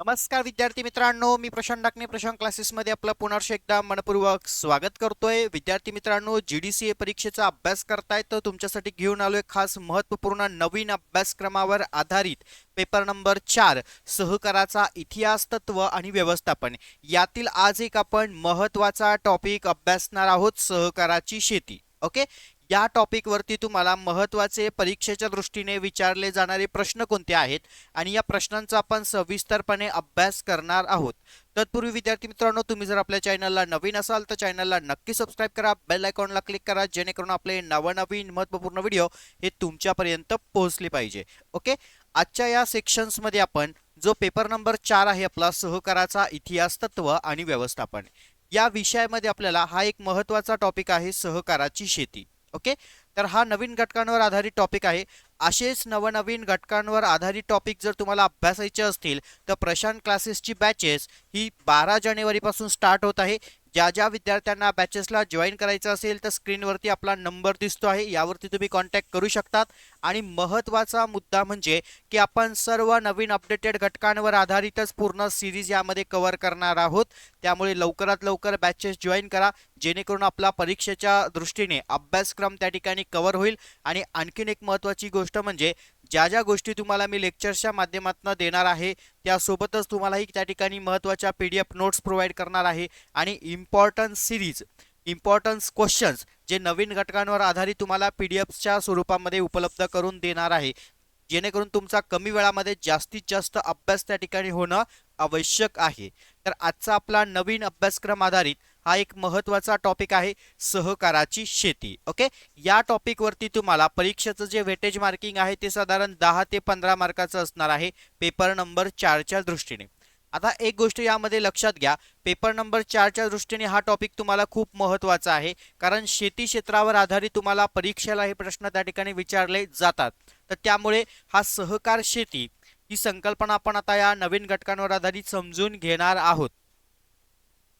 नमस्कार विद्यार्थी मित्रांनो मी प्रशांत डाकणे प्रशांत क्लासेसमध्ये आपलं पुनर्श एकदा मनपूर्वक स्वागत करतोय. विद्यार्थी मित्रांनो जी डी सी ए परीक्षेचा अभ्यास करताय तर तुमच्यासाठी घेऊन आलोय खास महत्त्वपूर्ण नवीन अभ्यासक्रमावर आधारित पेपर नंबर चार सहकाराचा इतिहास तत्व आणि व्यवस्थापन. यातील आज एक आपण महत्त्वाचा टॉपिक अभ्यासणार आहोत सहकाराची शेती. ओके? या टॉपिकवरती तुम्हाला महत्त्वाचे परीक्षेच्या दृष्टीने विचारले जाणारे प्रश्न कोणते आहेत? आणि या प्रश्नांचा आपण सविस्तरपणे अभ्यास करणार आहोत. तत्पूर्वी विद्यार्थी मित्रांनो तुम्ही जर आपल्या चॅनलला नवीन असाल तर चॅनलला नक्की सबस्क्राईब करा. बेल आयकॉनला क्लिक करा जेणेकरून आपले नवनवीन महत्त्वपूर्ण व्हिडिओ हे तुमच्यापर्यंत पोहोचले पाहिजे. ओके आजच्या या सेक्शन्समध्ये आपण जो पेपर नंबर चार आहे आपला सहकाराचा इतिहास तत्व आणि व्यवस्थापन. या विषयामध्ये आपल्याला हा एक महत्त्वाचा टॉपिक आहे सहकाराची शेती. ओके? तर हा नवीन घटकांवर आधारित टॉपिक आहे. असेच नवनवीन घटकांवर आधारित टॉपिक जर तुम्हाला अभ्यासायचे असतील तर प्रशांत क्लासेसची बॅचेस ही बारा जानेवारीपासून स्टार्ट होत आहे. ज्या ज्या विद्यार्थ्यांना बॅचेसला जॉईन करायचं असेल तर स्क्रीनवरती आपला नंबर दिसतो आहे. यावरती तुम्ही कॉन्टॅक्ट करू शकतात. आणि महत्त्वाचा मुद्दा म्हणजे की आपण सर्व नवीन अपडेटेड घटकांवर आधारितच पूर्ण सिरीज यामध्ये कव्हर करणार आहोत. त्यामुळे लवकरात लवकर बॅचेस जॉईन करा जेणेकरून आपला परीक्षेच्या दृष्टीने अभ्यासक्रम त्या ठिकाणी कव्हर होईल. आणि आणखीन एक महत्त्वाची गोष्ट म्हणजे ज्या ज्या गोष्टी तुम्हाला मी लेक्चर्सच्या माध्यमातून देणार आहे त्यासोबतच तुम्हालाही त्या ठिकाणी महत्त्वाच्या P D F notes provide करणार आहे. आणि इम्पॉर्टंट सिरीज इम्पॉर्टन्स क्वेश्चन्स जे नवीन घटकांवर आधारित तुम्हाला पी डी एफच्या स्वरूपामध्ये उपलब्ध करून देणार आहे. जेणेकरून तुमचा कमी वेळामध्ये जास्तीत जास्त अभ्यास त्या ठिकाणी होणं आवश्यक आहे. तर आजचा आपला नवीन अभ्यासक्रम आधारित हा एक महत्त्वाचा टॉपिक आहे सहकाराची शेती. ओके या टॉपिकवरती तुम्हाला परीक्षेचं जे वेटेज मार्किंग आहे ते साधारण दहा ते पंधरा मार्काचं असणार आहे. पेपर नंबर चारच्या दृष्टीने. आता एक गोष्ट यामध्ये लक्षात घ्या. पेपर नंबर चारच्या दृष्टीने हा टॉपिक तुम्हाला खूप महत्त्वाचा आहे. कारण शेती क्षेत्रावर आधारित तुम्हाला परीक्षेला हे प्रश्न त्या ठिकाणी विचारले जातात. तर त्यामुळे हा सहकार शेती ही संकल्पना आपण आता या नवीन घटकांवर आधारित समजून घेणार आहोत.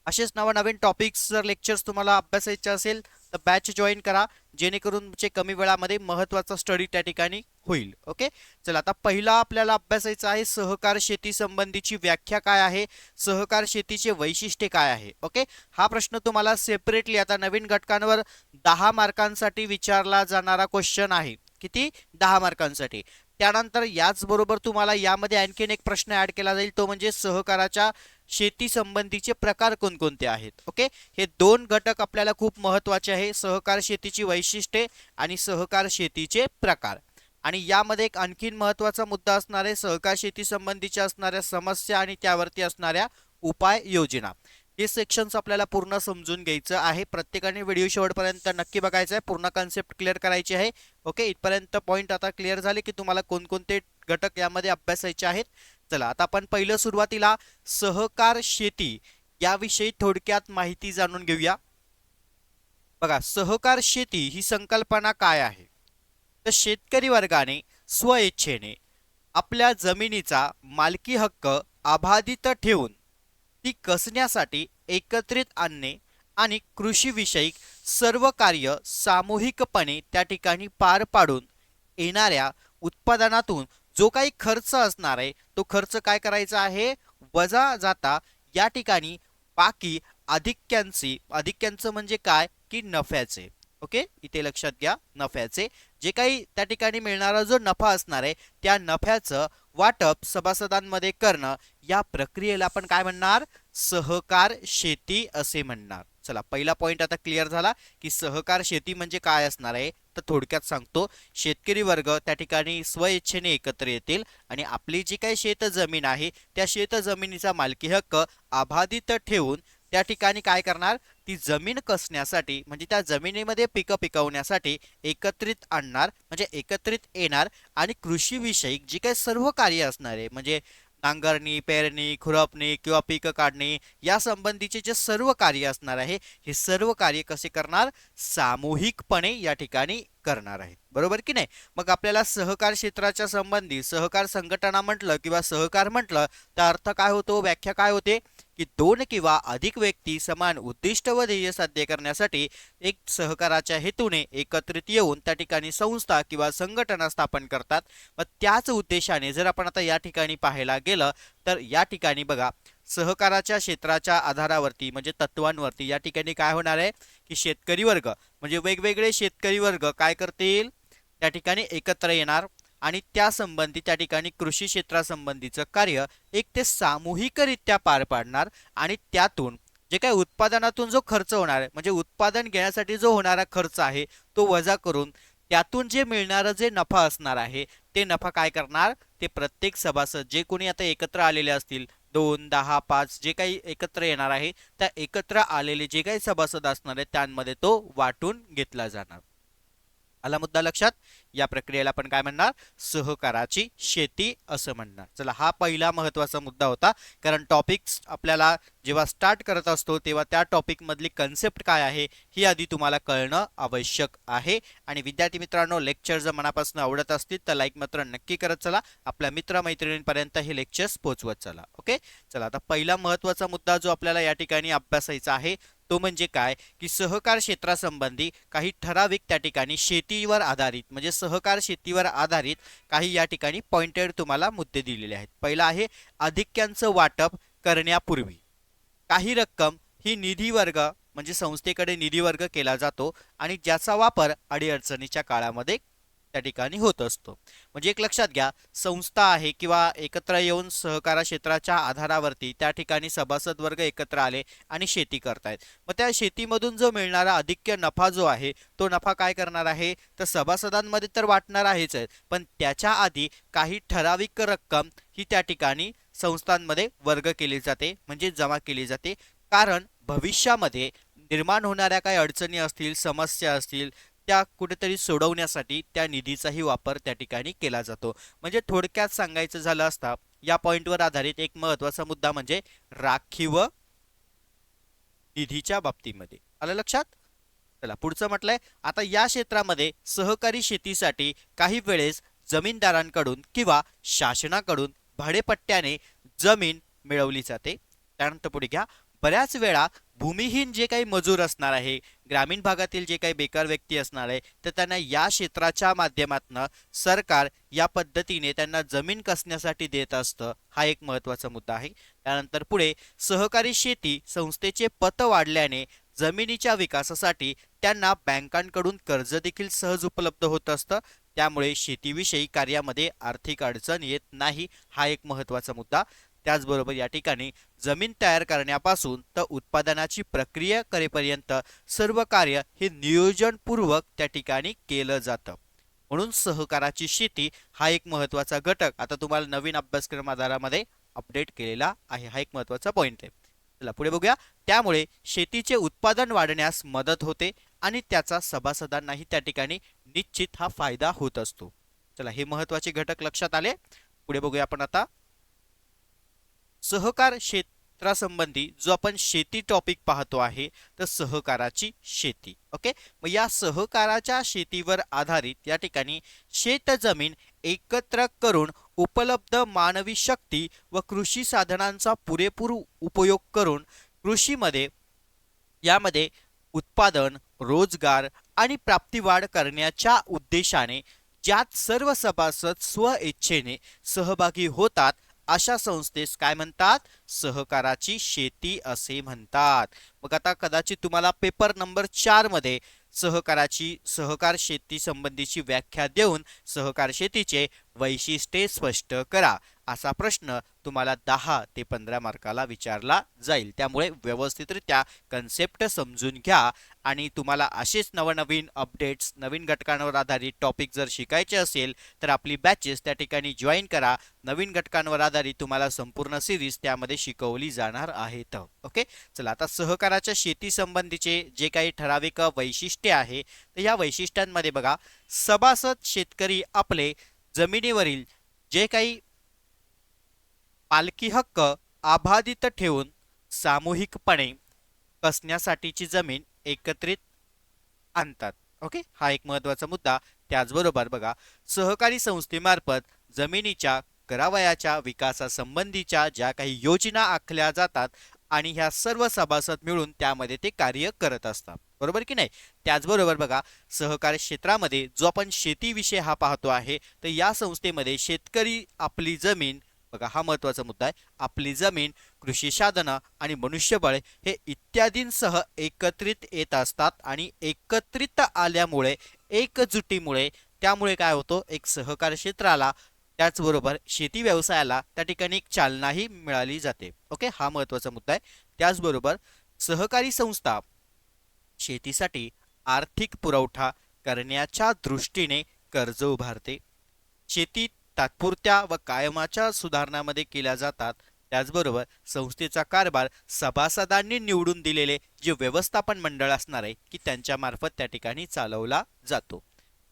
असेच नवनवीन टॉपिक्स जर लेक्चर्स तुम्हाला अभ्यासायचे असेल तर बॅच जॉईन करा जेणेकरून तुमचे कमी वेळामध्ये महत्त्वाचा स्टडी त्या ठिकाणी होईल. ओके चला आता पहिला आपल्याला अभ्यासायचा आहे सहकार शेती संबंधीची व्याख्या काय आहे? सहकार शेतीचे वैशिष्ट्ये काय आहे? ओके हा प्रश्न तुम्हाला सेपरेटली आता नवीन घटकांवर दहा मार्कांसाठी विचारला जाणारा क्वेश्चन आहे. किती? दहा मार्कांसाठी. त्यानंतर याचबरोबर तुम्हाला यामध्ये आणखीन एक प्रश्न ऍड केला जाईल तो म्हणजे सहकाराच्या शेती संबंधीचे प्रकार कोणकोणते आहेत? ओके हे दोन घटक आपल्याला खूप महत्त्वाचे आहे. सहकार शेतीची वैशिष्ट्ये आणि सहकार शेतीचे प्रकार. आणि यामध्ये एक आणखीन महत्त्वाचा मुद्दा असणार आहे. सहकार शेती संबंधीच्या असणाऱ्या समस्या आणि त्यावरती असणाऱ्या उपाय योजना. हे सेक्शन्स आपल्याला पूर्ण समजून घ्यायचं आहे. प्रत्येकाने व्हिडिओ शेवटपर्यंत नक्की बघायचं आहे. पूर्ण कन्सेप्ट क्लिअर करायची आहे. ओके इथपर्यंत पॉईंट आता क्लिअर झाले की तुम्हाला कोणकोणते घटक यामध्ये अभ्यासायचे आहेत. चला आता आपण पहिलं सुरुवातीला सहकार शेती याविषयी थोडक्यात माहिती जाणून घेऊया. बघा सहकार शेती ही संकल्पना काय आहे? तर शेतकरी वर्गाने स्वइच्छेने आपल्या जमिनीचा मालकी हक्क अबाधित ठेवून ती कसण्यासाठी एकत्रित आणणे आणि कृषीविषयक सर्व कार्य सामूहिकपणे त्या ठिकाणी पार पाडून येणाऱ्या उत्पादनातून जो काही खर्च असणार आहे तो खर्च काय करायचा आहे? वजा जाता या ठिकाणी बाकी अधिक्यांची अधिक्यांचं म्हणजे काय? की नफ्याचे. ओके? इथे लक्षात घ्या नफ्याचे. जे काही त्या ठिकाणी मिळणारा जो नफा असणार आहे त्या नफ्याचं वाटप सभासदांमध्ये करणं या प्रक्रियेला आपण काय म्हणणार? सहकार शेती असे म्हणणार. चला पहिला पॉईंट आता क्लिअर झाला की सहकार शेती म्हणजे काय असणार आहे? तर थोडक्यात सांगतो शेतकरी वर्ग त्या ठिकाणी स्वइच्छेने एकत्र येतील आणि आपली जी काही शेतजमीन आहे त्या शेतजमिनीचा मालकी हक्क अबाधित ठेवून त्या ठिकाणी काय करणार? ती जमीन कसण्यासाठी म्हणजे त्या जमिनीमध्ये पिकं पिकवण्यासाठी एकत्रित आणणार म्हणजे एकत्रित येणार आणि कृषीविषयक जी काही सर्व कार्य असणार आहे म्हणजे नांगरणी पेरणी खुरपणी किंवा पिकं काढणे या संबंधीचे जे सर्व कार्य असणार आहे हे सर्व कार्य कसे करणार? सामूहिकपणे या ठिकाणी करणार आहेत. बरोबर की नाही? मग आपल्याला सहकार क्षेत्राच्या संबंधी सहकार संघटना म्हटलं किंवा सहकार म्हटलं तर अर्थ काय होतो? व्याख्या काय होते? की दोन किंवा अधिक व्यक्ती समान उद्दिष्ट व ध्येय साध्य करण्यासाठी एक सहकाराच्या हेतूने एकत्रित येऊन त्या ठिकाणी संस्था किंवा संघटना स्थापन करतात. मग त्याच उद्देशाने जर आपण आता या ठिकाणी पाहायला गेलं तर या ठिकाणी बघा सहकाराच्या क्षेत्राच्या आधारावरती म्हणजे तत्वांवरती या ठिकाणी काय होणार आहे? की शेतकरी वर्ग म्हणजे वेगवेगळे शेतकरी वर्ग काय करतील? त्या ठिकाणी एकत्र येणार आणि त्यासंबंधी त्या ठिकाणी कृषी क्षेत्रासंबंधीचं कार्य एक ते सामूहिकरित्या पार पाडणार आणि त्यातून जे काही उत्पादनातून जो खर्च होणार आहे म्हणजे उत्पादन घेण्यासाठी जो होणारा खर्च आहे तो वजा करून त्यातून जे मिळणारं जे नफा असणार आहे ते नफा काय करणार? ते प्रत्येक सभासद जे कोणी आता एकत्र आलेले असतील दोन दहा पाच जे काही एकत्र येणार आहे त्या एकत्र आलेले जे काही सभासद असणार आहेत त्यांमध्ये तो वाटून घेतला जाणार. आला मुद्दा लक्षात या प्रक्रियेला आपण काय म्हणणार? सहकाराची शेती असं म्हणणार. चला हा पहिला महत्त्वाचा मुद्दा होता. कारण टॉपिक्स आपल्याला जेव्हा स्टार्ट करत असतो तेव्हा त्या टॉपिक मधली कन्सेप्ट काय आहे ही आधी तुम्हाला कळणं आवश्यक आहे. आणि विद्यार्थी मित्रांनो लेक्चर जर मनापासून आवडत असतील तर लाईक मात्र नक्की करत चला. आपल्या मित्रमैत्रिणींपर्यंत हे लेक्चर्स पोहोचवत चला ओके चला आता पहिला महत्त्वाचा मुद्दा जो आपल्याला या ठिकाणी अभ्यासायचा आहे तो म्हणजे काय? की सहकार क्षेत्रासंबंधी काही ठराविक त्या ठिकाणी शेतीवर आधारित म्हणजे सहकार शेतीवर आधारित काही या ठिकाणी पॉइंटेड तुम्हाला मुद्दे दिलेले आहेत. पहिला आहे अधिक्यांचं वाटप करण्यापूर्वी. काही रक्कम ही निधी वर्ग म्हणजे संस्थेकडे निधी वर्ग केला जातो आणि ज्याचा वापर अडीअडचणीच्या काळामध्ये त्या ठिकाणी होत असतो. म्हणजे एक लक्षात घ्या संस्था आहे किंवा एकत्र येऊन सहकारा क्षेत्राच्या आधारावरती त्या ठिकाणी सभासद वर्ग एकत्र आले आणि शेती करतायत. मग त्या शेतीमधून जो मिळणारा अधिक्य नफा जो आहे तो नफा काय करणार आहे? तर सभासदांमध्ये तर वाटणार आहेच आहे. पण त्याच्या आधी काही ठराविक रक्कम ही त्या ठिकाणी संस्थांमध्ये वर्ग केली जाते म्हणजे जमा केली जाते. कारण भविष्यामध्ये निर्माण होणाऱ्या काही अडचणी असतील समस्या असतील त्या कुठेतरी सोडवण्यासाठी त्या निधीचाही वापर त्या ठिकाणी केला जातो. म्हणजे थोडक्यात सांगायचं झालं असता या पॉईंटवर आधारित एक महत्त्वाचा मुद्दा म्हणजे राखीव निधीच्या बाबतीमध्ये. आलं लक्षात? चला पुढचं म्हटलंय आता या क्षेत्रामध्ये सहकारी शेतीसाठी काही वेळेस जमीनदारांकडून किंवा शासनाकडून भाडेपट्ट्याने जमीन मिळवली जाते. त्यानंतर पुढे घ्या बऱ्याच वेळा भूमिहीन जे काही मजूर असणार आहे ग्रामीण भागातील जे काही बेकार व्यक्ती असणार आहे तर त्यांना या क्षेत्राच्या माध्यमातून सरकार या पद्धतीने त्यांना जमीन कसण्यासाठी देत असतं हा एक महत्त्वाचा मुद्दा आहे. त्यानंतर पुढे सहकारी शेती संस्थेचे पत वाढल्याने जमिनीच्या विकासासाठी त्यांना बँकांकडून कर्ज देखील सहज उपलब्ध होत असतं. त्यामुळे शेतीविषयी कार्यामध्ये आर्थिक अडचण येत नाही हा एक महत्त्वाचा मुद्दा. त्याचबरोबर या ठिकाणी जमीन तयार करण्यापासून तर उत्पादनाची प्रक्रिया करेपर्यंत सर्व कार्य हे नियोजनपूर्वक त्या ठिकाणी केलं जातं. म्हणून सहकाराची शेती हा एक महत्त्वाचा घटक. आता तुम्हाला नवीन अभ्यासक्रम आधारामध्ये अपडेट केलेला आहे. हा एक महत्त्वाचा पॉईंट आहे. चला पुढे बघूया. त्यामुळे शेतीचे उत्पादन वाढण्यास मदत होते आणि त्याचा सभासदांनाही त्या ठिकाणी निश्चित हा फायदा होत असतो. चला हे महत्त्वाचे घटक लक्षात आले. पुढे बघूया आपण आता सहकार क्षेत्रासंबंधी जो आपण शेती टॉपिक पाहतो आहे तर सहकाराची शेती. ओके मग या सहकाराच्या शेतीवर आधारित या ठिकाणी शेतजमीन एकत्र करून उपलब्ध मानवी शक्ती व कृषी साधनांचा पुरेपूर उपयोग करून कृषीमध्ये यामध्ये उत्पादन रोजगार आणि प्राप्तीवाढ करण्याच्या उद्देशाने ज्यात सर्व सभासद स्व इच्छेने सहभागी होतात अशा संस्थेस काय म्हणतात? सहकाराची शेती असे म्हणतात. मग आता कदाचित तुम्हाला पेपर नंबर चारमध्ये सहकाराची सहकार शेती संबंधीची व्याख्या देऊन सहकार शेतीचे वैशिष्ट्ये स्पष्ट करा. असा प्रश्न तुम्हाला दहा ते पंधरा मार्काला विचारला जाईल. त्यामुळे व्यवस्थितरित्या कन्सेप्ट समजून घ्या आणि तुम्हाला असेच नवनवीन अपडेट्स नवीन घटकांवर आधारित टॉपिक जर शिकायचे असेल तर आपली बॅचेस त्या ठिकाणी जॉईन करा. नवीन घटकांवर आधारित तुम्हाला संपूर्ण सिरीज त्यामध्ये शिकवली जाणार आहेत. ओके चला आता सहकाराच्या शेती संबंधीचे जे काही ठराविक वैशिष्ट्ये आहे तर या वैशिष्ट्यांमध्ये बघा. सभासद शेतकरी आपले जमिनीवरील जे काही पालकी हक्क आबाधित ठेवून सामूहिकपणे कसण्यासाठीची जमीन एकत्रित आणतात. ओके? हा एक महत्त्वाचा मुद्दा. त्याचबरोबर बघा सहकारी संस्थेमार्फत जमिनीच्या करावयाच्या विकासासंबंधीच्या ज्या काही योजना आखल्या जातात आणि ह्या सर्व सभासद मिळून त्यामध्ये ते कार्य करत असतात. बरोबर की नाही? त्याचबरोबर बघा सहकारी क्षेत्रामध्ये जो आपण शेतीविषय हा पाहतो आहे तर या संस्थेमध्ये शेतकरी आपली जमीन बघा हा महत्त्वाचा मुद्दा आहे. आपली जमीन कृषी साधनं आणि मनुष्यबळ हे इत्यादींसह एकत्रित येत असतात आणि एकत्रित आल्यामुळे एकजुटीमुळे त्यामुळे काय होतो? एक सहकार क्षेत्राला त्याचबरोबर शेती व्यवसायाला त्या ठिकाणी एक चालनाही मिळाली जाते. ओके? हा महत्त्वाचा मुद्दा आहे. त्याचबरोबर सहकारी संस्था शेतीसाठी आर्थिक पुरवठा करण्याच्या दृष्टीने कर्ज उभारते. शेती तात्पुरत्या व कायमाच्या सुधारणामध्ये केल्या जातात. त्याचबरोबर संस्थेचा कारभार सभासदांनी निवडून दिलेले जे व्यवस्थापन मंडळ असणार आहे की त्यांच्यामार्फत त्या ठिकाणी चालवला जातो.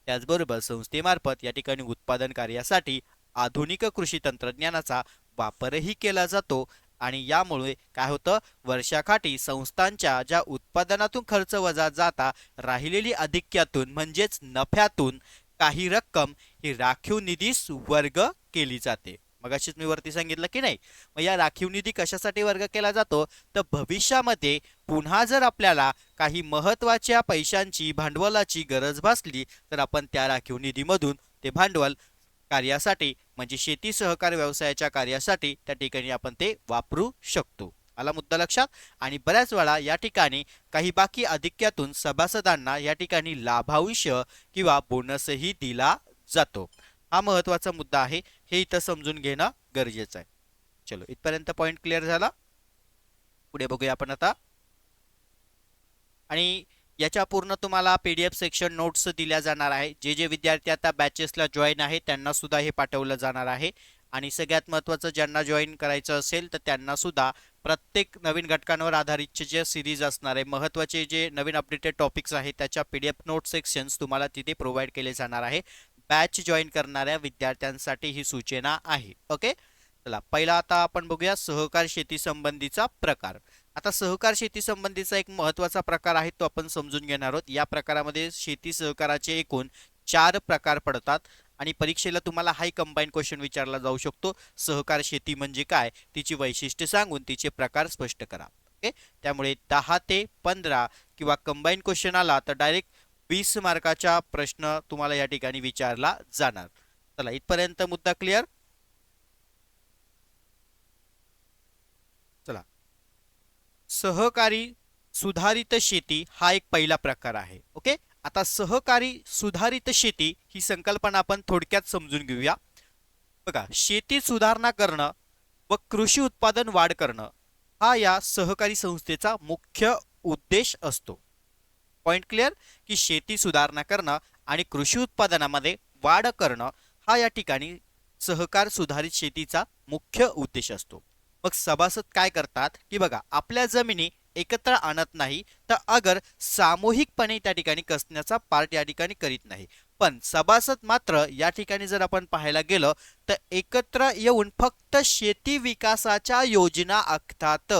त्याचबरोबर संस्थेमार्फत या ठिकाणी उत्पादन कार्यासाठी आधुनिक कृषी तंत्रज्ञानाचा वापरही केला जातो आणि यामुळे काय होतं? वर्षाकाठी संस्थांच्या ज्या उत्पादनातून खर्च वजा जाता राहिलेली अधिक्यातून म्हणजेच नफ्यातून काही रक्कम ही राखीव निधीस वर्ग केली जाते. मग अशीच मी वरती सांगितलं की नाही? मग या राखीव निधी कशासाठी वर्ग केला जातो? तर भविष्यामध्ये पुन्हा जर आपल्याला काही महत्त्वाच्या पैशांची भांडवलाची गरज भासली तर आपण त्या राखीव निधीमधून ते भांडवल कार्यासाठी म्हणजे शेती सहकार व्यवसायाच्या कार्यासाठी त्या ठिकाणी आपण ते वापरू शकतो. आला मुद्दा लक्षात. आणि बऱ्याच वेळा या ठिकाणी काही बाकी अधिक्यातून सभासदांना या ठिकाणी लाभांश किंवा बोनसही दिला जातो. हा महत्त्वाचा मुद्दा आहे. हे इथं समजून घेणं गरजेचं आहे. चलो इथपर्यंत पॉईंट क्लिअर झाला. पुढे बघूया आपण आता. आणि याच्या पूर्ण तुम्हाला P D F section notes दिल्या जाणार आहे. जे जे विद्यार्थी आता बॅचेसला जॉईन आहे त्यांना सुद्धा हे पाठवलं जाणार आहे. आणि सगळ्यात महत्त्वाचं ज्यांना जॉईन करायचं असेल तर त्यांना सुद्धा प्रत्येक नवीन घटकांवर आधारितचे जे सिरीज असणार आहे महत्त्वाचे जे नवीन अपडेटेड टॉपिक्स आहेत त्याच्या P D F note sections तुम्हाला तिथे प्रोव्हाइड केले जाणार आहे. बॅच जॉईन करणाऱ्या विद्यार्थ्यांसाठी ही सूचना आहे. ओके चला पहिला आता आपण बघूया सहकार शेती संबंधीचा प्रकार. आता सहकार शेती संबंधीचा एक महत्त्वाचा प्रकार आहे तो आपण समजून घेणार आहोत. या प्रकारामध्ये शेती सहकाराचे एकूण चार प्रकार पडतात. आणि परीक्षेला तुम्हाला हाय कंबाईन क्वेश्चन विचारला जाऊ शकतो. सहकार शेती म्हणजे काय? तिची वैशिष्ट्ये सांगून तिचे प्रकार स्पष्ट करा. ओके त्यामुळे दहा ते पंधरा किंवा कंबाईन क्वेश्चन आला तर डायरेक्ट वीस मार्काचा प्रश्न तुम्हाला या ठिकाणी विचारला जाणार. चला इथपर्यंत मुद्दा क्लिअर चला. सहकारी सुधारित शेती हा एक पहिला प्रकार आहे. ओके आता सहकारी सुधारित शेती ही संकल्पना आपण थोडक्यात समजून घेऊया. बघा शेती सुधारणा करणं व कृषी उत्पादन वाढ करणं हा या सहकारी संस्थेचा मुख्य उद्देश असतो. पॉइंट क्लिअर की शेती सुधारणा करणं आणि कृषी उत्पादनामध्ये वाढ करणं हा या ठिकाणी सहकार सुधारित शेतीचा मुख्य उद्देश असतो. मग सभासद काय करतात? की बघा आपल्या जमिनी एकत्र आणत नाही तर अगर सामूहिकपणे त्या ठिकाणी कसण्याचा पार्ट या ठिकाणी करीत नाही. पण सभासद मात्र या ठिकाणी जर आपण पाहायला गेलं तर एकत्र येऊन फक्त शेती विकासाच्या योजना आखतात.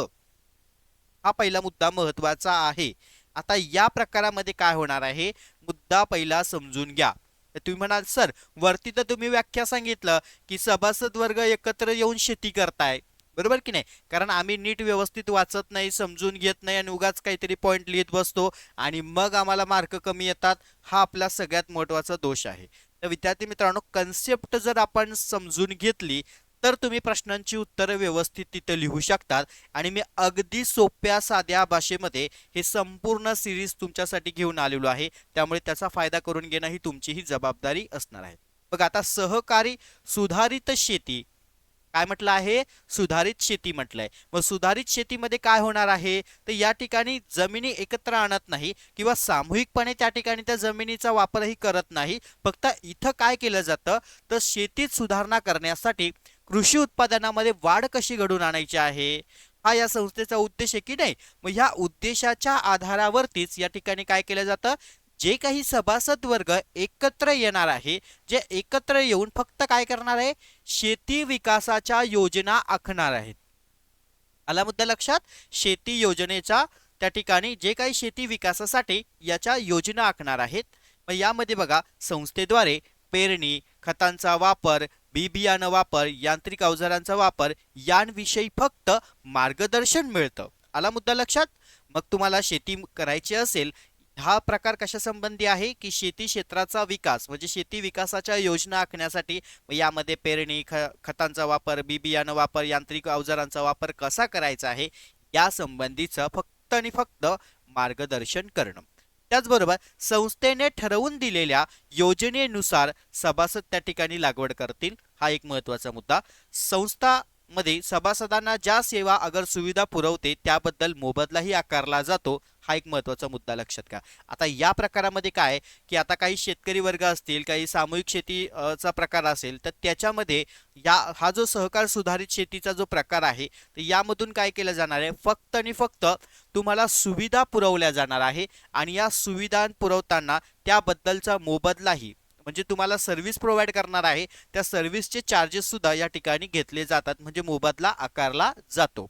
हा पहिला मुद्दा महत्त्वाचा आहे. आता या प्रकारामध्ये काय होणार आहे? मुद्दा पहिला समजून घ्या. तुम्ही म्हणाल सर वरती तर तुम्ही व्याख्या सांगितलं की सभासद वर्ग एकत्र येऊन शेती करताय. बरोबर की नाही? कारण आम्ही नीट व्यवस्थित वाचत नाही समजून घेत नाही आणि उगाच काहीतरी पॉईंट लिहित बसतो आणि मग आम्हाला मार्क कमी येतात हा आपला सगळ्यात महत्त्वाचा दोष आहे. तर विद्यार्थी मित्रांनो कन्सेप्ट जर आपण समजून घेतली तर तुम्ही प्रश्नांची उत्तरं व्यवस्थित तिथं लिहू शकतात आणि मी अगदी सोप्या साध्या भाषेमध्ये हे संपूर्ण सिरीज तुमच्यासाठी घेऊन आलेलो आहे. त्यामुळे त्याचा फायदा करून घेणं ही तुमचीही जबाबदारी असणार आहे. बघ आता सहकारी सुधारित शेती. काय म्हटलं आहे? सुधारित शेती म्हटलंय. मग सुधारित शेतीमध्ये काय होणार आहे? तर या ठिकाणी जमिनी एकत्र आणत नाही किंवा सामूहिकपणे त्या ठिकाणी त्या जमिनीचा वापरही करत नाही. फक्त इथं काय केलं जातं? तर शेतीत सुधारणा करण्यासाठी कृषी उत्पादनामध्ये वाढ कशी घडून आणायची आहे? हा या संस्थेचा उद्देश आहे की नाही? मग ह्या उद्देशाच्या आधारावरतीच या ठिकाणी काय केलं जातं? जे काही सभासद वर्ग एकत्र येणार आहे जे एकत्र येऊन फक्त काय करणार आहे? शेती विकासाच्या योजना आखणार आहेत. आला मुद्दा लक्षात? शेती योजनेचा त्या ठिकाणी जे काही शेती विकासासाठी याच्या योजना आखणार आहेत. मग यामध्ये बघा संस्थेद्वारे पेरणी खतांचा वापर बी बियाणं वापर यांत्रिक अवजारांचा वापर यांविषयी फक्त मार्गदर्शन मिळतं. आला मुद्दा लक्षात? मग तुम्हाला शेती करायची असेल हा प्रकार कशासंबंधी आहे? की शेती क्षेत्राचा विकास म्हणजे शेती विकासाच्या योजना आखण्यासाठी यामध्ये पेरणी ख खतांचा वापर बी बियाणं वापर यांत्रिक अवजारांचा वापर कसा करायचा आहे? या संबंधीचं फक्त आणि फक्त मार्गदर्शन करणं. त्याचबरोबर संस्थेने ठरवून दिलेल्या योजनेनुसार सभासद त्या ठिकाणी लागवड करतील. हा एक महत्त्वाचा मुद्दा. संस्था मध्ये सभासदांना ज्या सेवा अगर सुविधा पुरवते त्याबद्दल मोबदलाही आकारला जातो हा एक महत्त्वाचा मुद्दा लक्षात घ्या. आता या प्रकारामध्ये काय की आता काही शेतकरी वर्ग असतील काही सामूहिक शेतीचा प्रकार असेल तर त्याच्यामध्ये या हा जो सहकार सुधारित शेतीचा जो प्रकार आहे तर यामधून काय केलं जाणार आहे फक्त आणि फक्त तुम्हाला सुविधा पुरवल्या जाणार आहे आणि या सुविधा पुरवताना त्याबद्दलचा मोबदलाही म्हणजे तुम्हाला सर्व्हिस प्रोव्हाइड करणार आहे त्या सर्व्हिसचे चार्जेस सुद्धा या ठिकाणी घेतले जातात म्हणजे मोबदला आकारला जातो.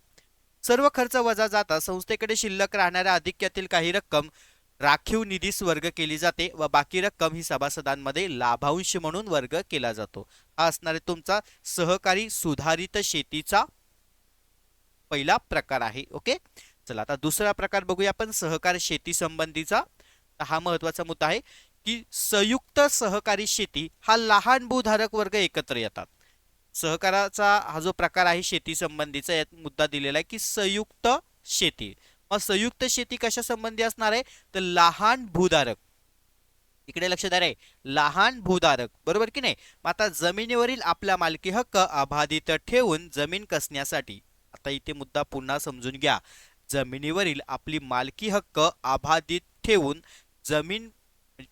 सर्व खर्च वजा जाता संस्थेकडे शिल्लक राहणाऱ्या अधिक्यातील काही रक्कम राखीव निधीस वर्ग केली जाते व बाकी रक्कम ही सभासदांमध्ये लाभांश म्हणून वर्ग केला जातो. हा असणारे तुमचा सहकारी सुधारित शेतीचा पहिला प्रकार आहे ओके? चला आता दुसरा प्रकार बघूया आपण सहकार शेती संबंधीचा. हा महत्त्वाचा मुद्दा आहे. की संयुक्त सहकारी शेती हा लहान भूधारक वर्ग एकत्र येतात. सहकाराचा हा जो प्रकार आहे शेती संबंधीचा यात मुद्दा दिलेला आहे की संयुक्त शेती. मग संयुक्त शेती कशा संबंधी असणार आहे? तर लहान भूधारक. इकडे लक्ष द्या रे. लहान भूधारक. बरोबर की नाही? मग आता जमिनीवरील आपला मालकी हक्क अबाधित ठेवून जमीन कसण्यासाठी. आता इथे मुद्दा पुन्हा समजून घ्या. जमिनीवरील आपली मालकी हक्क अबाधित ठेवून जमीन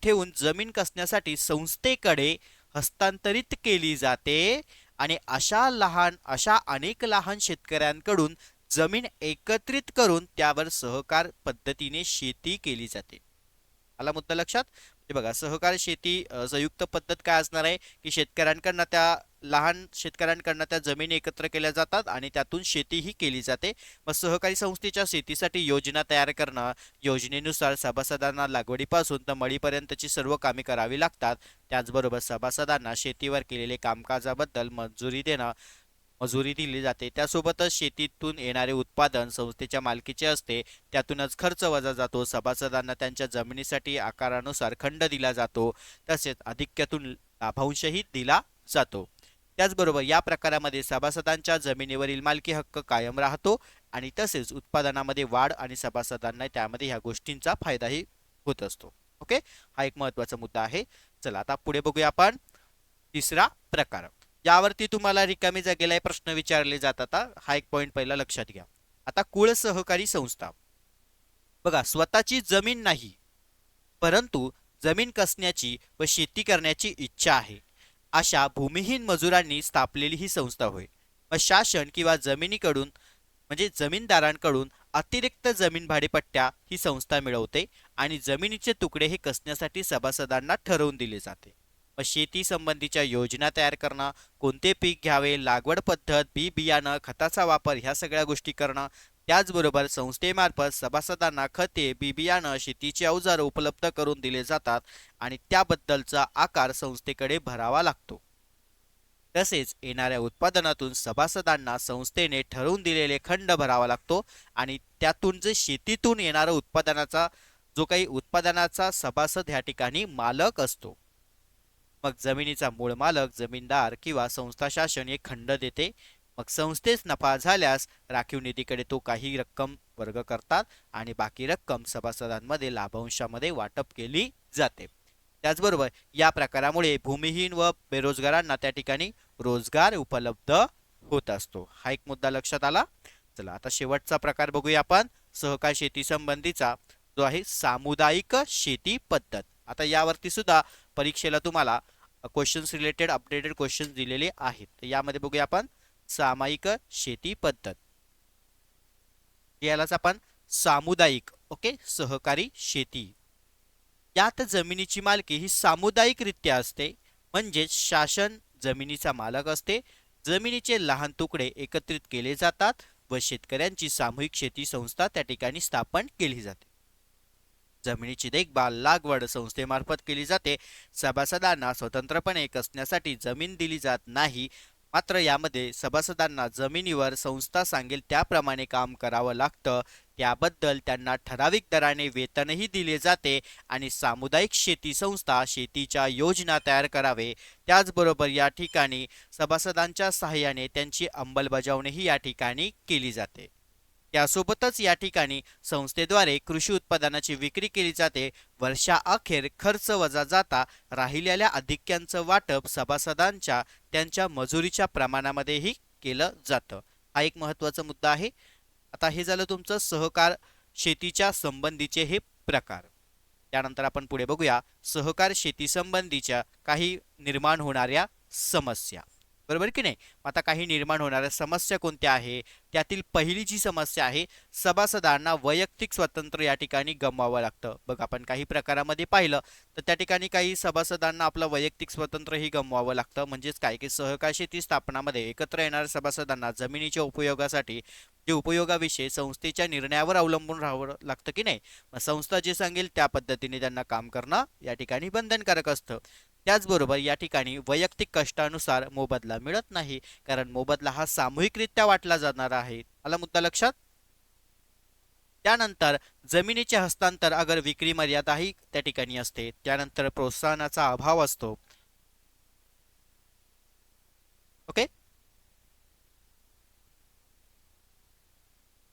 ठेवून जमीन कसण्यासाठी संस्थेकडे हस्तांतरित केली जाते आणि अशा लहान अशा अनेक लहान शेतकऱ्यांकडून जमीन एकत्रित करून त्यावर सहकार पद्धतीने शेती केली जाते. आला मुद्दा लक्षात? हे बघा सहकारी शेती संयुक्त पद्धत काय असणार आहे की शेतकऱ्यांकडनं त्या लहान शेतकऱ्यांकडनं त्या जमिनी एकत्र केल्या जातात आणि त्यातून शेतीही केली जाते. मग सहकारी संस्थेच्या शेतीसाठी योजना तयार करणं योजनेनुसार सभासदांना लागवडीपासून तर मळीपर्यंतची सर्व कामे करावी लागतात. त्याचबरोबर सभासदांना शेतीवर केलेले कामकाजाबद्दल मंजुरी देणं मजुरी दिली जाते. त्यासोबतच शेतीतून येणारे उत्पादन संस्थेच्या मालकीचे असते. त्यातूनच खर्च वजा जातो. सभासदांना त्यांच्या जमिनीसाठी आकारानुसार खंड दिला जातो. तसेच अधिक्यातून लाभांशही दिला जातो. त्याचबरोबर या प्रकारामध्ये सभासदांच्या जमिनीवरील मालकी हक्क कायम राहतो आणि तसेच उत्पादनामध्ये वाढ आणि सभासदांना त्यामध्ये ह्या गोष्टींचा फायदाही होत असतो. ओके? हा एक महत्त्वाचा मुद्दा आहे. चला आता पुढे बघूया आपण तिसरा प्रकार. यावरती तुम्हाला रिकामी जागेला प्रश्न विचारले जातात हा. एक पॉईंट पहिला लक्षात घ्या. आता कुळ सहकारी संस्था. बघा स्वतःची जमीन नाही परंतु जमीन कसण्याची व शेती करण्याची इच्छा आहे. अशा भूमिहीन मजुरांनी स्थापलेली ही संस्था होय. व शासन किंवा जमिनीकडून म्हणजे जमीनदारांकडून अतिरिक्त जमीन भाडेपट्ट्या ही संस्था मिळवते आणि जमिनीचे तुकडे हे कसण्यासाठी सभासदांना ठरवून दिले जाते. व शेती संबंधीच्या योजना तयार करणं कोणते पीक घ्यावे लागवड पद्धत बी बियाणं खताचा वापर ह्या सगळ्या गोष्टी करणं त्याचबरोबर संस्थेमार्फत सभासदांना खते बी बियाणं शेतीची अवजारं उपलब्ध करून दिले जातात आणि त्याबद्दलचा आकार संस्थेकडे भरावा लागतो. तसेच येणाऱ्या उत्पादनातून सभासदांना संस्थेने ठरवून दिलेले खंड भरावा लागतो आणि त्यातून जे शेतीतून येणारा उत्पादनाचा जो काही उत्पादनाचा सभासद ह्या ठिकाणी मालक असतो. मग जमिनीचा मूळ मालक जमीनदार किंवा संस्था शासन एक खंड देते. मग संस्थेस नफा झाल्यास राखीव निधीकडे तो काही रक्कम वर्ग करतात आणि बाकी रक्कम सभासदांमध्ये लाभांशामध्ये वाटप केली जाते. त्याचबरोबर या प्रकारामुळे भूमिहीन व बेरोजगारांना त्या ठिकाणी रोजगार उपलब्ध होत असतो. हा एक मुद्दा लक्षात आला. चला आता शेवटचा प्रकार बघूया आपण. सहकार शेती संबंधीचा जो आहे सामुदायिक शेती पद्धत. आता यावरती सुद्धा परीक्षेला तुम्हाला क्वेश्चन्स रिलेटेड अपडेटेड क्वेश्चन्स दिलेले आहेत. तर यामध्ये बघूया आपण सामायिक शेती पद्धत. यालाच आपण सामुदायिक ओके सहकारी शेती. यात जमिनीची मालकी ही सामुदायिकरित्या असते. म्हणजेच शासन जमिनीचा मालक असते. जमिनीचे लहान तुकडे एकत्रित केले जातात व शेतकऱ्यांची सामूहिक शेती संस्था त्या ठिकाणी स्थापन केली जाते. जमिनीची देखभाल लागवड संस्थेमार्फत केली जाते. सभासदांना स्वतंत्रपणे कसण्यासाठी जमीन दिली जात नाही. मात्र यामध्ये सभासदांना जमिनीवर संस्था सांगेल त्याप्रमाणे काम करावं लागतं. त्याबद्दल त्यांना ठराविक दराने वेतनही दिले जाते आणि सामुदायिक शेती संस्था शेतीच्या योजना तयार करावे. त्याचबरोबर या ठिकाणी सभासदांच्या सहाय्याने त्यांची अंमलबजावणीही या ठिकाणी केली जाते. त्यासोबतच या ठिकाणी संस्थेद्वारे कृषी उत्पादनाची विक्री केली जाते. वर्षाअखेर खर्च वजा जाता राहिलेल्या अधिक्यांचं वाटप सभासदांच्या त्यांच्या मजुरीच्या प्रमाणामध्येही केलं जातं. हा एक महत्त्वाचा मुद्दा आहे. आता हे झालं तुमचं सहकार शेतीच्या संबंधीचे हे प्रकार. त्यानंतर आपण पुढे बघूया. सहकार शेतीसंबंधीच्या काही निर्माण होणाऱ्या समस्या. बरोबर की नाही? आता काही निर्माण होणाऱ्या समस्या कोणत्या आहे? त्यातील पहिली जी समस्या आहे सभासदांना वैयक्तिक स्वातंत्र्य या ठिकाणी गमवावं लागतं. बघ आपण काही प्रकारामध्ये पाहिलं तर त्या ठिकाणी काही सभासदांना आपलं वैयक्तिक स्वातंत्र्यही गमवावं लागतं. म्हणजेच काय की सहकार शेती स्थापनामध्ये एकत्र येणाऱ्या सभासदांना जमिनीच्या उपयोगासाठी जे उपयोगाविषयी संस्थेच्या निर्णयावर अवलंबून राहावं लागतं की नाही? मग संस्था जे सांगेल त्या पद्धतीने त्यांना काम करणं या ठिकाणी बंधनकारक असतं. त्याचबरोबर या ठिकाणी वैयक्तिक कष्टानुसार मोबदला मिळत नाही कारण मोबदला हा सामूहिकरित्या वाटला जाणार आहे. आला मुद्दा लक्षात? त्यानंतर जमिनीचे हस्तांतर अगर विक्री मर्यादाही त्या ठिकाणी असते त्यानंतर प्रोत्साहनाचा अभाव असतो. ओके?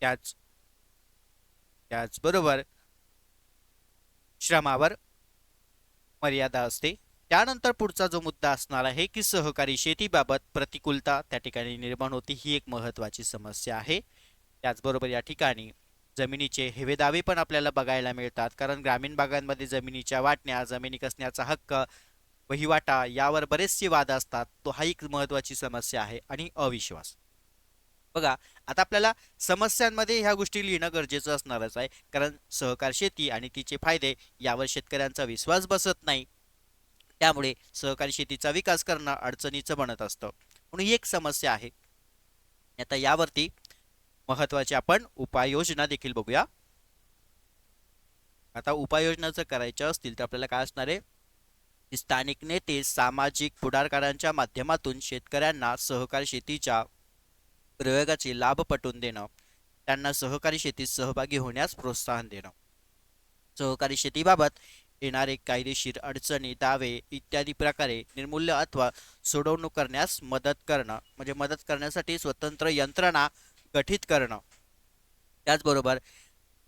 त्याच त्याचबरोबर श्रमावर मर्यादा असते. त्यानंतर पुढचा जो मुद्दा असणार आहे की सहकारी शेतीबाबत प्रतिकूलता त्या ठिकाणी निर्माण होते ही एक महत्त्वाची समस्या आहे. त्याचबरोबर या ठिकाणी जमिनीचे हेवेदावे पण आपल्याला बघायला मिळतात कारण ग्रामीण भागांमध्ये जमिनीच्या वाटण्या जमिनी कसण्याचा हक्क वहिवाटा यावर बरेचसे वाद असतात. तो हा एक महत्त्वाची समस्या आहे आणि अविश्वास. बघा आता आपल्याला समस्यांमध्ये ह्या गोष्टी लिहिणं गरजेचं असणारच आहे कारण सहकार शेती आणि तिचे फायदे यावर शेतकऱ्यांचा विश्वास बसत नाही. त्यामुळे सहकारी शेतीचा विकास करणं अडचणीचं बनत असतं. म्हणून ही एक समस्या आहे. आता यावरती महत्त्वाचे आपण उपाययोजना देखील बघूया. आता उपाययोजना जर करायच्या असतील तर आपल्याला काय असणार आहे? स्थानिक नेते सामाजिक पुढारकारांच्या माध्यमातून शेतकऱ्यांना सहकारी शेतीच्या प्रयोगाचे लाभ पटवून देणं त्यांना सहकारी शेतीत सहभागी होण्यास प्रोत्साहन देणं. सहकारी शेतीबाबत येणारे कायदेशीर अडचणी दावे इत्यादी प्रकारे निर्मूल्य अथवा सोडवणूक करण्यास मदत करणं म्हणजे मदत करण्यासाठी स्वतंत्र यंत्रणा गठीत करणं. त्याचबरोबर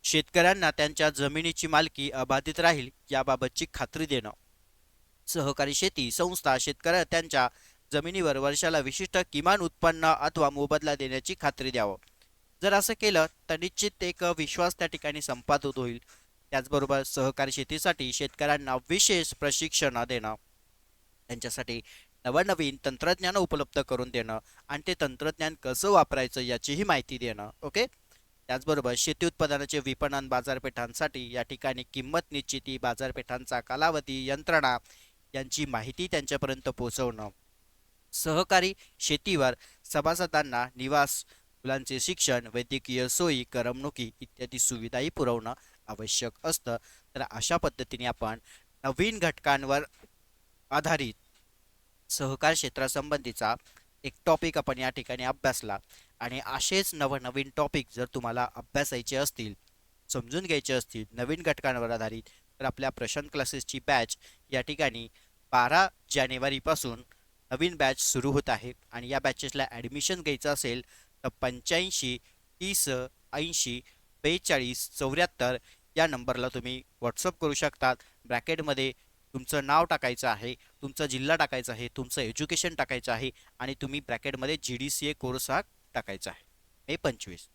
शेतकऱ्यांना त्यांच्या जमिनीची मालकी अबाधित राहील याबाबतची खात्री देणं. सहकारी शेती संस्था शेतकऱ्या त्यांच्या जमिनीवर वर्षाला विशिष्ट किमान उत्पन्न अथवा मोबदला देण्याची खात्री द्यावं. जर असं केलं तर निश्चित एक विश्वास त्या ठिकाणी संपादित होईल. त्याचबरोबर सहकारी शेतीसाठी शेतकऱ्यांना विशेष प्रशिक्षण देणं. त्यांच्यासाठी नवनवीन तंत्रज्ञान उपलब्ध करून देणं आणि ते तंत्रज्ञान कसं वापरायचं याचीही माहिती देणं ओके? त्याचबरोबर शेती उत्पादनाचे विपणन बाजारपेठांसाठी या ठिकाणी किंमत निश्चिती बाजारपेठांचा कालावधी यंत्रणा यांची माहिती त्यांच्यापर्यंत पोहोचवणं. सहकारी शेतीवर सभासदांना निवास मुलांचे शिक्षण वैद्यकीय सोयी करमणुकी इत्यादी सुविधाही पुरवणं आवश्यक असतं. तर अशा पद्धतीने आपण नवीन घटकांवर आधारित सहकार क्षेत्रासंबंधीचा एक टॉपिक आपण या ठिकाणी अभ्यासला. आणि असेच नवनवीन टॉपिक जर तुम्हाला अभ्यासायचे असतील समजून घ्यायचे असतील नवीन घटकांवर आधारित तर आपल्या प्रशांत क्लासेसची बॅच या ठिकाणी बारा जानेवारीपासून नवीन बॅच सुरू होत आहे. आणि या बॅचेसला ॲडमिशन घ्यायचं असेल तर पंच्याऐंशी तीस ऐंशी बेचाळीस चौऱ्याहत्तर या नंबरला तुम्ही व्हॉट्सअप करू शकतात. ब्रॅकेटमध्ये तुमचं नाव टाकायचं आहे तुमचा जिल्हा टाकायचा आहे तुमचं एज्युकेशन टाकायचं आहे आणि तुम्ही ब्रॅकेटमध्ये G D C A course हा टाकायचा आहे. मे पंचवीस.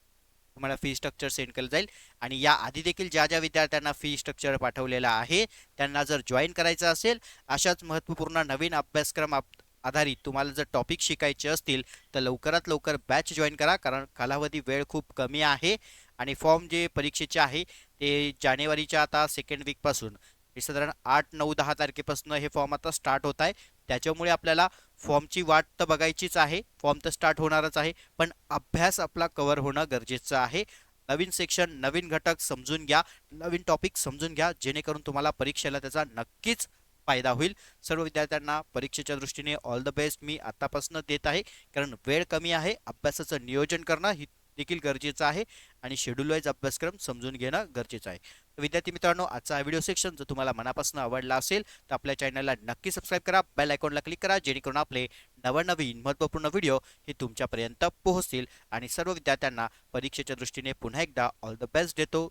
तुम्हाला फी स्ट्रक्चर सेंड केलं जाईल आणि या आधी देखील ज्या ज्या विद्यार्थ्यांना फी स्ट्रक्चर पाठवलेला आहे त्यांना जर जॉईन करायचं असेल अशाच महत्त्वपूर्ण नवीन अभ्यासक्रम आधारित तुम्हाला जर टॉपिक शिकायचे असतील तर लवकरात लवकर बॅच जॉईन करा कारण कालावधी वेळ खूप कमी आहे. आणि फॉर्म जे परीक्षेचे आहे ते जानेवारीच्या आता सेकंड वीकपासून साधारण आठ नऊ दहा तारखेपासून हे फॉर्म आता स्टार्ट होत आहे. त्याच्यामुळे आपल्याला फॉर्मची वाट तर बघायचीच आहे. फॉर्म तर स्टार्ट होणारच आहे पण अभ्यास आपला कव्हर होणं गरजेचं आहे. नवीन सेक्शन नवीन घटक समजून घ्या नवीन टॉपिक समजून घ्या जेणेकरून तुम्हाला परीक्षेला त्याचा नक्कीच फायदा होईल. सर्व विद्यार्थ्यांना परीक्षेच्या दृष्टीने ऑल द बेस्ट मी आतापासून देत आहे कारण वेळ कमी आहे. अभ्यासाचं नियोजन करणं ही देखील गरजेचं आहे आणि शेड्यूल वाईज अभ्यासक्रम समजून घेणं गरजेचं आहे. विद्यार्थी मित्रांनो आजचा व्हिडिओ सेक्शन जर तुम्हाला मनापासून आवडला असेल तर आपल्या चॅनलला नक्की सबस्क्राईब करा बेल आयकॉनला क्लिक करा जेणेकरून आपले नवनवीन महत्त्वपूर्ण व्हिडिओ हे तुमच्यापर्यंत पोहोचतील. आणि सर्व विद्यार्थ्यांना परीक्षेच्या दृष्टीने पुन्हा एकदा ऑल द बेस्ट देतो.